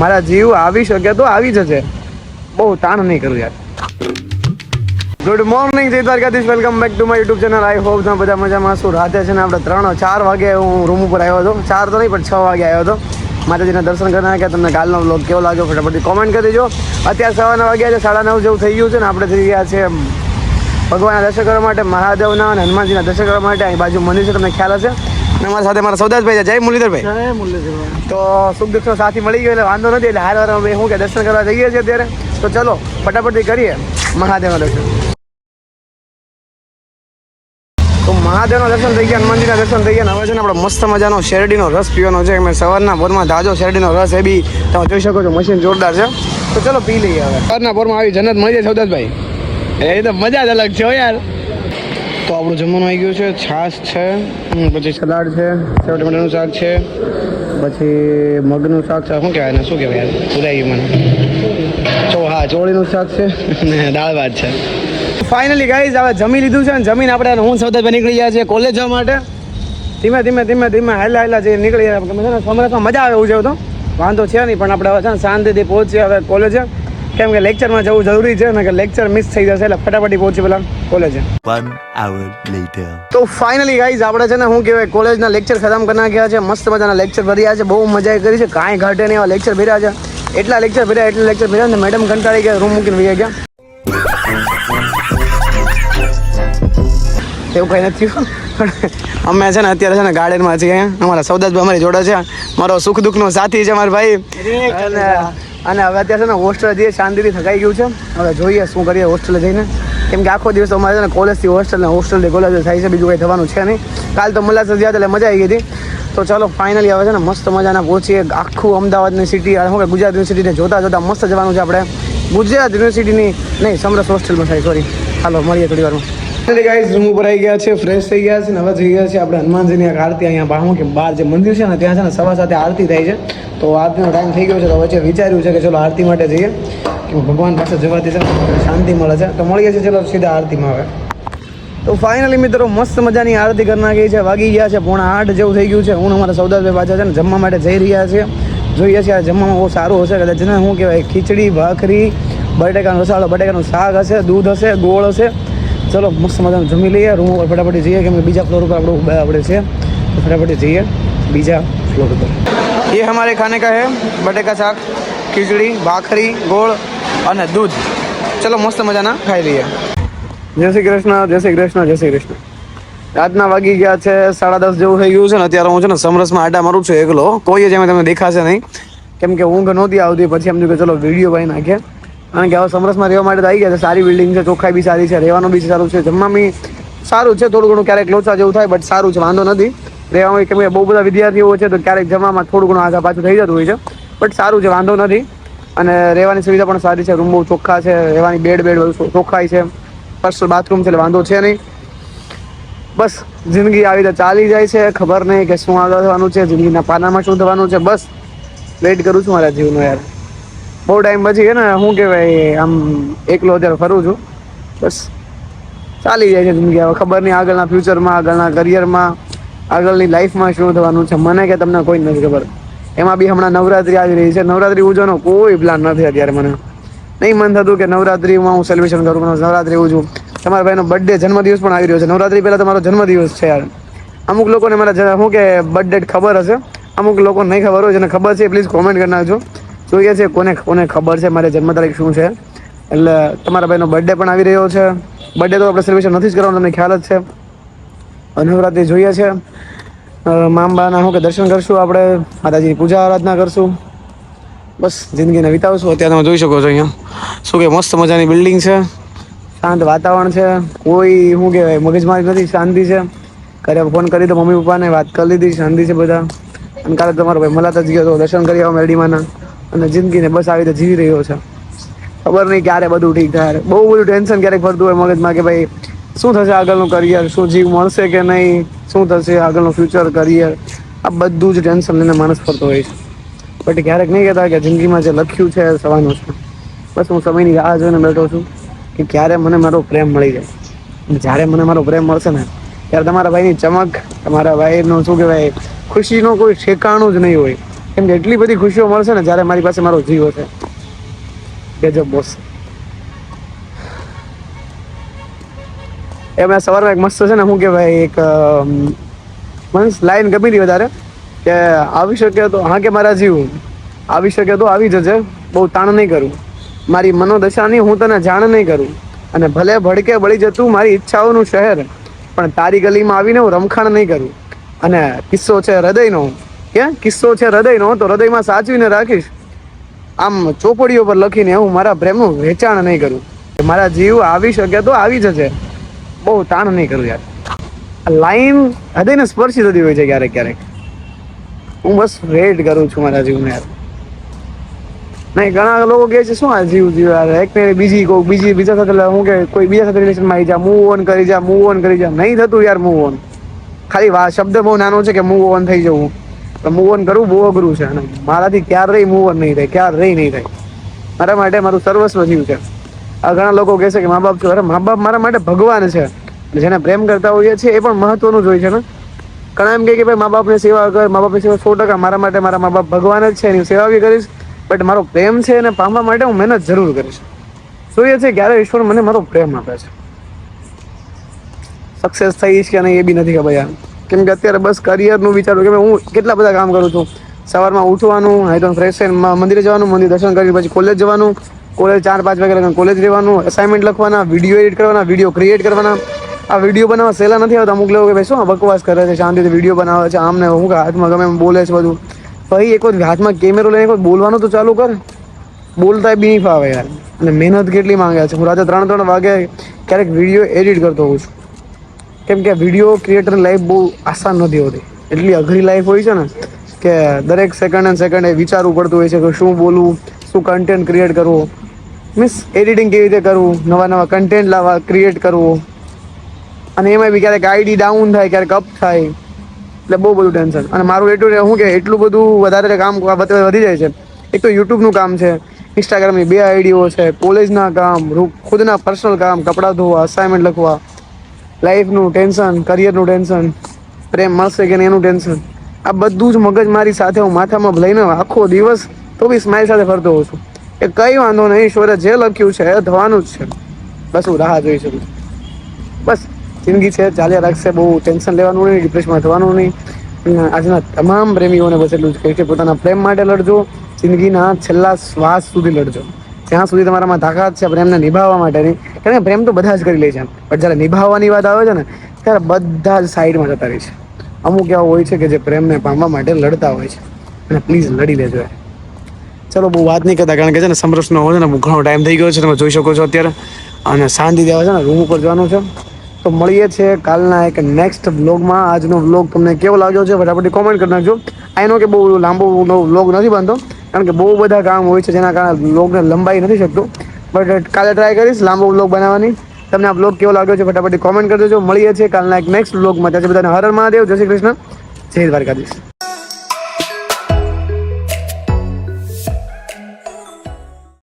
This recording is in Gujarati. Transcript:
મારા જીવ આવી શકે તો આવી જશે. બહુ તાણ નહીં કરું યાર. ગુડ મોર્નિંગ જય Dwarkadhish. Welcome back to my YouTube channel I hope તમે બધા મજામાં શું રાતે છે ને આપણે ત્રણ, ચાર વાગે હું રૂમ ઉપર આવ્યો હતો. ચાર તો નહીં, પણ છ વાગે આવ્યો હતો. માતાજીના દર્શન કરી નાખ્યા તમને કાલનો બ્લોગ કેવો લાગ્યો ફટાફટ કોમેન્ટ કરી દેજો. અત્યારે સવારના વાગ્યા છે, સાડા નવ જેવું થઈ ગયું છે ને આપણે થઈ ગયા છે ભગવાનના દર્શન કરવા માટે, મહાદેવના અને હનુમાનજીના દર્શન કરવા માટે. અહીં બાજુ મંદિર છે, તમને ખ્યાલ હશે. અમારા સાથે મારા સૌદાસભાઈ છે. જય મુરલીધરભાઈ. તો સુખ દુઃખનો સાથી મળી ગયો એટલે વાંધો નથી એટલે હાર વાર અમે શું કે દર્શન કરવા જઈએ છીએ અત્યારે. તો ચલો ફટાફટથી કરીએ. મહાદેવના દર્શન. તો મહાદેવના દર્શન થઈ ગયા હનુમાનજીના દર્શન થઈ ગયા હવે છે ને આપણે મસ્ત મજાનો શેરડીનો રસ પીવાનો છે. મેં સવારના પોરમાં તાજો શેરડીનો રસ એ બી તમે જોઈ શકો છો મશીન જોરદાર છે. તો ચલો પી લઈએ હવે. સવારના પોરમાં આવી જન્નત મળી જાય સૌદાસભાઈ. એ તો મજા જ અલગ છે યાર. તો આપણું જમવાનું આવી ગયું છે. છાશ છે પછી સલાડ છે સેવ ટમેટાનું શાક છે, પછી મગનું શાક છે. શું કહેવાય ને શું કહેવાય ભૂલાઈ ગયું મને. ચો હા, ચોળીનું શાક છે ને દાળ ભાત છે. ફાઇનલી ગાઈઝ હવે જમી લીધું છે ને જમીન આપણે હું સૌદાભાઈ નીકળી ગયા છીએ કોલેજ જવા માટે. ધીમે ધીમે ધીમે ધીમે હાલા હાલા જઈને નીકળી ગયા. છે સમરસમાં મજા આવે એવું છે તો. વાંધો છે નહીં, પણ આપણે હવે છે ને શાંતિથી પહોંચીએ હવે કોલેજે કેમ કે લેક્ચરમાં જવું જરૂરી છે ને કે લેક્ચર મિસ થઈ જશે એટલે ફટાફટી પહોંચી પેલા કોલેજે One hour later. તો ફાઇનલી ગાઈઝ આપણે છે ને શું કહેવાય કોલેજના લેક્ચર ખતમ કરી નાખ્યા છે મસ્ત મજાના લેક્ચર ભર્યા છે બહુ મજા કરી છે કાંઈ ઘાટે નહીં એવા લેક્ચર ભર્યા છે. એટલા લેક્ચર ભર્યા એટલા લેક્ચર ભર્યા ને મેડમ કંટાળી ગયા રૂમ મૂકીને વહી ગયા. એવું કંઈ નથી પણ અમે છે ને અત્યારે છે ને ગાર્ડનમાં છીએ અમારા સૌદાસભાઈ અમારી જોડે છે. મારો સુખ દુઃખનો સાથી છે મારા ભાઈ. અને અને હવે અત્યારે છે ને હોસ્ટેલ જઈએ શાંતિથી થકાઈ ગયું છે. હવે જોઈએ શું કરીએ હોસ્ટેલે જઈને. કેમ કે આખો દિવસ અમારે છે ને કોલેજથી હોસ્ટેલ ને હોસ્ટેલથી કોલેજ થાય છે, બીજું કંઈ થવાનું છે નહીં. કાલ તો મલાસર ગયા એટલે મજા આવી ગઈ હતી. તો ચાલો ફાઇનલી હવે છે ને મસ્ત મજાના પહોંચીએ આખું અમદાવાદની સિટી શું કે ગુજરાત યુનિવર્સિટીને જોતા જોતા મસ્ત જવાનું છે આપણે. ગુજરાત યુનિવર્સિટીની નહીં, સમરસ હોસ્ટેલમાં થાય સોરી હાલો, મળીએ થોડી વારમાં. ગાઈઝ રૂમ ઉપર આવી ગયા છે ફ્રેશ થઈ ગયા છે હવે જઈ ગયા છે. આપણે હનુમાનજીની એક આરતી અહીંયા બહાર કે બહાર જે મંદિર છે ને, ત્યાં છે ને સવા સાથે આરતી થાય છે. તો આરતીનો ટાઈમ થઈ ગયો છે, તો વચ્ચે વિચાર્યું છે કે ચલો આરતી માટે જઈએ. કે ભગવાન પાસે જવાથી છે શાંતિ મળે છે. તો મળી ગયા છે ચલો સીધા આરતીમાં આવે તો ફાઇનલી મિત્રો, મસ્ત મજાની આરતી કરી નાખી છે. વાગી ગયા છે, પોણા આઠ જેવું થઈ ગયું છે. હું અમારા સૌદાભાઈ પાછા છે ને, જમવા માટે જઈ રહ્યા છીએ. જોઈએ છીએ આ જમવામાં બહુ સારું હશે, કદાચ ને શું કહેવાય ખીચડી, ભાખરી, બટેકાનો રસાળો, બટેકાનું શાક હશે, દૂધ હશે, ગોળ હશે. ચલો મસ્ત મજાનું જમી લઈએ. રૂમ ઉપર ફટાફટ જઈએ કેમ કે બીજા ફ્લોર ઉપર આપણે આપણે છે. ફટાફટી જઈએ બીજા ફ્લોર ઉપર. એ હમારે ખાને કા હે? બટેકા શાક ખીચડી ભાખરી ગોળ અને દૂધ. ચલો મસ્ત મજાના ખાઈ લઈએ. જય શ્રી કૃષ્ણ જય શ્રી કૃષ્ણ જય શ્રી કૃષ્ણ. આજના વાગી ગયા છે સાડા દસ જેવું થઈ ગયું છે ને અત્યારે હું છે ને સમરસમાં આડા મારું છું એકલો. કોઈ જ એમાં તમને દેખાશે નહીં. કેમ કે ઊંઘ નહોતી આવતી પછી એમ કે ચલો વીડિયો ભાઈ નાખીએ. કારણ કે હવે સમરસમાં રહેવા માટે તો આવી ગયા છે. સારી બિલ્ડિંગ છે, ચોખ્ખાઈ બી સારી છે, રહેવાનું બી સારું છે. જમવા બી સારું છે. થોડું ઘણું ક્યારેક લોચા જેવું થાય બટ સારું છે. વાંધો નથી. રહેવામાં કેમ કે બહુ બધા વિદ્યાર્થીઓ છે, તો ક્યારેક જમવામાં થોડું ઘણું આગા પાછું થઈ જતું હોય છે. બટ સારું છે, વાંધો નથી. અને રહેવાની સુવિધા પણ સારી છે. રૂમ બહુ ચોખ્ખા છે, રહેવાની બેડ બેડ બધું ચોખ્ખાઈ છે. પર્સનલ બાથરૂમ છે, એટલે વાંધો છે નહીં. બસ, જિંદગી આવી રીતે ચાલી જાય છે. ખબર નહીં કે શું આગળ થવાનું છે. જિંદગીના પાનામાં શું થવાનું છે. બસ વેઇટ કરું છું મારા જીવનો યાર. બહુ ટાઈમ પછી છે ને શું કહેવાય, આમ એકલો અત્યારે ફરું છું. બસ ચાલી જાય છે જિંદગી હવે ખબર નહીં આગળના ફ્યુચરમાં આગળના કરિયરમાં આગળની લાઈફમાં શું થવાનું છે. મને કે તમને કોઈ નથી ખબર. એમાં બી હમણાં નવરાત્રી આવી રહી છે. નવરાત્રી ઉજવવાનો કોઈ પ્લાન નથી અત્યારે મને. નહીં મન થતું કે નવરાત્રીમાં હું સેલિબ્રેશન કરું નવરાત્રી ઉજવું. તમારા ભાઈનો બર્થડે જન્મદિવસ પણ આવી રહ્યો છે. નવરાત્રી પહેલાં તમારો જન્મદિવસ છે યાર. અમુક લોકોને મારા શું કે બર્થડે ખબર હશે? અમુક લોકો નહીં ખબર હોય જેને ખબર છે પ્લીઝ કોમેન્ટ કરી નાખજો. જોઈએ છે, કોને કોને ખબર છે મારે જન્મ તારીખ શું છે? એટલે તમારા ભાઈનો બર્થડે પણ આવી રહ્યો છે. બર્થડે તો આપણે સેલિબ્રેશન નથી જ કરવાનું, તમને ખ્યાલ જ છે. નવરાત્રી જોઈએ છે. મામબાના શું કે દર્શન કરશું આપણે, માતાજીની પૂજા, આરાધના કરશું. બસ, જિંદગીને વિતાવશું. અત્યારે તમે જોઈ શકો છો અહીંયા. શું કે મસ્ત મજાની બિલ્ડિંગ છે. શાંત વાતાવરણ છે. કોઈ, શું કહેવાય મગજમારી નથી, શાંતિ છે. ઘરે ફોન કરી તો મમ્મી પપ્પાને વાત કરી લીધી, શાંતિ છે બધા. અને કાલે તમારો ભાઈ મલાતા જ ગયો તો દર્શન કરી આવો મેરડીમાંના અને જિંદગીને બસ આવી રીતે જીવી રહ્યો છે. ખબર નહીં ક્યારે બધું ઠીક થાય. બહુ બધું ટેન્શન ક્યારેક ફરતું હોય મગજમાં કે ભાઈ, શું થશે આગળનું કરિયર શું જીવ મળશે કે નહીં? શું થશે આગળનું ફ્યુચર કરિયર આ બધું જ ટેન્શન લઈને માણસ ફરતો હોય છે. બટ ક્યારેક નહીં કહેતા કે જિંદગીમાં જે લખ્યું છે સવાનું છે. બસ હું સમયની રાહ જોઈને બેઠો છું કે ક્યારે મને મારો પ્રેમ મળી જાય. જ્યારે મને મારો પ્રેમ મળશે ને, ત્યારે તમારા ભાઈની ચમક, તમારા ભાઈનું શું કહેવાય, ખુશીનું કોઈ ઠેકાણું જ નહીં હોય. કેમ કે એટલી બધી ખુશીઓ મળશે ને જ્યારે મારી પાસે મારો જીવ હશે. ગજબ બોસ એ મેં સવારમાં એક મસ્ત છે ને, શું કહેવાય, એક મીન્સ લાઈન ગમી હતી વધારે, કે આવી શકે તો, હા કે મારા જીવ, આવી શકે તો આવી જજે, બહુ તાણ નહીં કરું. મારી મનોદશાની હું તને જાણ નહીં કરું. અને ભલે ભડકે બળી જતું મારી ઈચ્છાઓનું શહેર, પણ તારી ગલીમાં આવીને હું રમખાણ નહીં કરું. અને કિસ્સો છે હૃદયનો કે કિસ્સો છે હૃદયનો, તો હૃદયમાં સાચવીને રાખીશ. આમ ચોપડીઓ પર લખીને હું મારા પ્રેમનું વેચાણ નહીં કરું. મારા જીવ આવી શકે તો આવી જશે. બહુ તાણ નહીં કરું યાર. લાઈન હૃદયને સ્પર્શી થતી હોય છે ક્યારેક ક્યારેક. હું બસ વેટ કરું છું મારા જીવને યાર. નહીં, ઘણા લોકો કહે છે, શું આ જીવ જીવ? યાર એક ને બીજી કોઈ બીજી, બીજા સાથે હું કે કોઈ બીજા સાથે રિલેશનમાં આવી જા મૂવ ઓન કરી જા મૂવ ઓન કરી જા. નહીં થતું યાર મૂવ ઓન ખાલી શબ્દ બહુ નાનો છે કે મૂવ ઓન થઈ જવું. મૂવ ઓન કરવું બહુ અઘરું છે અને મારાથી ક્યારેય મૂવ ઓન નહીં થાય, ક્યારેય નહીં થાય. મારા માટે મારું સર્વસ્વ જીવ છે. આ ઘણા લોકો કહે છે કે મા બાપ છો. અરે મા બાપ મારા માટે ભગવાન છે. જેને પ્રેમ કરતા હોઈએ છીએ એ પણ મહત્વનું જ હોય છે ને. ઘણા એમ કહે કે ભાઈ મા બાપની સેવા કર, મા બાપની સેવા સો ટકા મારા માટે મારા મા બાપ ભગવાન જ છે એની સેવા બી કરીશ. બટ મારો પ્રેમ છે એને પામવા માટે હું મહેનત જરૂર કરીશ. જોઈએ છે ક્યારે ઈશ્વર મને મારો પ્રેમ આપે છે. સક્સેસ થઈશ કે નહીં એ બી નથી ખબર યાર. કેમ કે અત્યારે બસ કરિયરનું વિચારું કે હું કેટલા બધા કામ કરું છું. સવારમાં ઉઠવાનું હાઈ તો ફ્રેશ થઈને મંદિરે જવાનું, મંદિર દર્શન કરી પછી કોલેજ જવાનું. કોલેજ ચાર, પાંચ વાગે કોલેજ રહેવાનું અસાઇનમેન્ટ લખવાના વીડિયો એડિટ કરવાના વીડિયો ક્રિએટ કરવાના. આ વીડિયો બનાવવા સહેલા નથી આવતા. અમુક લોકો કે શું બકવાસ કરે છે? શાંતિથી વીડિયો બનાવે છે, આમને હું હાથમાં ગમે બોલે છે બધું. ભાઈ, એક વખત હાથમાં કેમેરો લઈને એક બોલવાનું તો ચાલુ કર. બોલતા બી નહીં ફાવે યાર. અને મહેનત કેટલી માંગે છે. હું રાતે ત્રણ ત્રણ વાગે ક્યારેક વીડિયો એડિટ કરતો હોઉં છું. કેમ કે વીડિયો ક્રિએટરની લાઈફ બહુ આસાન નથી હોતી. એટલી અઘરી લાઈફ હોય છે ને, કે દરેક સેકન્ડ એન્ડ સેકન્ડ એ વિચારવું પડતું હોય છે કે શું બોલવું, શું કન્ટેન્ટ ક્રિએટ કરવો. મીન્સ એડિટિંગ કેવી રીતે કરવું નવા નવા કન્ટેન્ટ લાવવા ક્રિએટ કરવું. અને એમાં બી ક્યારેક આઈડી ડાઉન થાય, ક્યારેક અપ થાય. એટલે બહુ બધું ટેન્શન અને મારું એટલું શું કે એટલું બધું વધારે કામ વધી જાય છે. એક તો યુટ્યુબનું કામ છે ઇન્સ્ટાગ્રામની બે આઈડીઓ છે કોલેજના કામ ખુદના પર્સનલ કામ, કપડાં ધોવા અસાઇનમેન્ટ લખવા. લાઈફનું ટેન્શન કરિયરનું ટેન્શન પ્રેમ મળશે કે નહીં એનું ટેન્શન આ બધું જ મગજ મારી સાથે હું માથામાં લઈને આખો દિવસ તો બી સ્માઇલ સાથે ફરતો હોઉં છું. એ કંઈ વાંધો નહીં, ઈશ્વરે જે લખ્યું છે એ થવાનું જ છે. બસ હું રાહ જોઈ શકું બસ, જિંદગી છે, ચાલ્યા રાખશે, બહુ ટેન્શન લેવાનું નહીં ડિપ્રેશનમાં થવાનું નહીં. આજના તમામ પ્રેમીઓને બસ એટલું જ કહે છે, પોતાના પ્રેમ માટે લડજો, જિંદગીના છેલ્લા શ્વાસ સુધી લડજો. જ્યાં સુધી તમારામાં તાકાત છે પ્રેમને નિભાવવા માટેની. કારણ કે પ્રેમ તો બધા જ કરી લે છે પણ જ્યારે નિભાવવાની વાત આવે છે ને, ત્યારે બધા જ સાઈડમાં જતા રહે છે. અમુક એવા હોય છે કે જે પ્રેમને પામવા માટે લડતા હોય છે. અને પ્લીઝ લડી લેજો એ ચલો, બહુ વાત નહીં કરતા, કારણ કે છે ને, સમરસનો હોય ને ઘણો ટાઈમ થઈ ગયો છે, તમે જોઈ શકો છો અત્યારે. અને શાંતિ દેવા છે ને, રૂમ ઉપર જવાનું છે. તો મળીએ છીએ કાલના એક નેક્સ્ટ વ્લોગમાં આજનો વ્લોગ તમને કેવો લાગ્યો છે, ફટાફટ કોમેન્ટ કરી નાખજો. આઈ નો કે બહુ લાંબો વ્લોગ નથી બનતો. કારણ કે બહુ બધા કામ હોય છે જેના કારણે બ્લોગને લંબાઈ નથી શકતું. બટ કાલે ટ્રાય કરીશ, લાંબો બ્લોગ બનાવવાની. તમને આ બ્લોગ કેવો લાગ્યો છે ફટાફટ કોમેન્ટ કરી દેજો. મળીએ છીએ કાલના એક નેક્સ્ટ બ્લોગમાં ત્યાં બધાને હર મહાદેવ. જય શ્રી કૃષ્ણ. જય દ્વારકાધીશ.